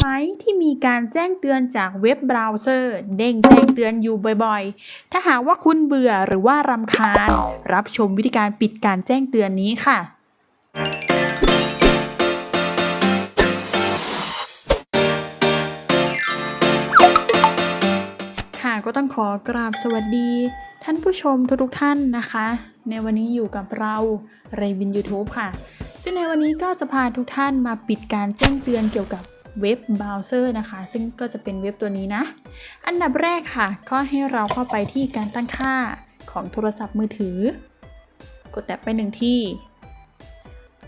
ไหมที่มีการแจ้งเตือนจากเว็บเบราว์เซอร์ เด้งแจ้งเตือนอยู่บ่อยๆ ถ้าหากว่าคุณเบื่อหรือว่ารำคาญ รับชมวิธีการปิดการแจ้งเตือนนี้ค่ะ ค่ะก็ต้องขอกราบสวัสดี ท่านผู้ชมทุกๆท่านนะคะ ในวันนี้อยู่กับเราเรวิน YouTube ค่ะซึ่งในวันนี้ก็จะพาทุกท่านมาปิดการแจ้งเตือนเกี่ยวกับ เว็บเบราว์เซอร์นะคะ ซึ่งก็จะเป็นเว็บตัวนี้นะ อันดับแรกค่ะ ก็ให้เราเข้าไปที่การตั้งค่าของโทรศัพท์มือถือ กดแตะไปหนึ่งที่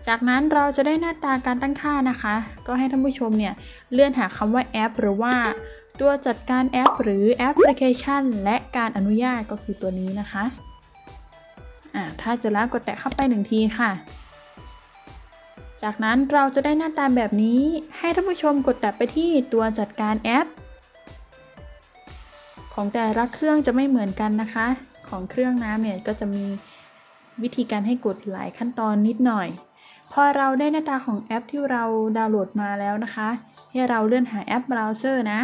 จากนั้นเราจะได้หน้าตาการตั้งค่านะคะ ก็ให้ท่านผู้ชมเนี่ยเลื่อนหาคำว่าแอป หรือว่าตัวจัดการแอป หรือแอปพลิเคชัน และการอนุญาตก็คือตัวนี้นะคะอ่าถ้าจะแล้วกดแตะเข้าไปหนึ่งทีค่ะ จากนั้นเราจะได้หน้าตาแบบนี้ ให้ท่านผู้ชมกดแตะไปที่ตัวจัดการแอป ของแต่ละเครื่องจะไม่เหมือนกันนะคะ ของเครื่องน้ำเนี่ยก็จะมีวิธีการให้กดหลายขั้นตอนนิดหน่อย พอเราได้หน้าตาของแอปที่เราดาวน์โหลดมาแล้วนะคะ ให้เราเลื่อนหาแอปเบราว์เซอร์นะ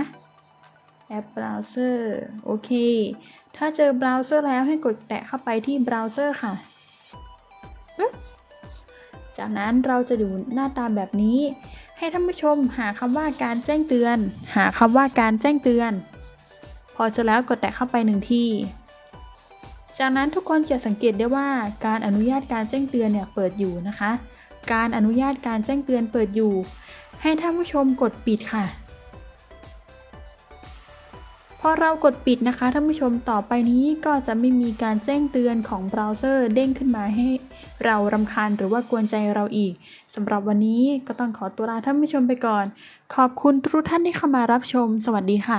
แอปเบราว์เซอร์ โอเค ถ้าเจอเบราว์เซอร์แล้วให้กดแตะเข้าไปที่เบราว์เซอร์ค่ะ จากนั้นเราจะดูหน้าตาแบบนี้ ให้ท่านผู้ชมหาคำว่าการแจ้งเตือน หาคำว่าการแจ้งเตือน พอเจะแล้วกดแตะเข้าไปหนึ่งที่จากนั้นทุกคนจะสังเกตได้ว่าการอนุญาตการแจ้งเตือนเนี่ยเปิดอยู่นะคะ การอนุญาตการแจ้งเตือนเปิดอยู่ ให้ท่านผู้ชมกดปิดค่ะ พอเรากดปิดนะคะท่านผู้ชมต่อไปนี้ก็จะไม่มีการแจ้งเตือนของเบราว์เซอร์เด้งขึ้นมาให้เรารำคาญหรือว่ากวนใจเราอีกสำหรับวันนี้ก็ต้องขอตัวลาท่านผู้ชมไปก่อน ขอบคุณทุกท่านที่เข้ามารับชม สวัสดีค่ะ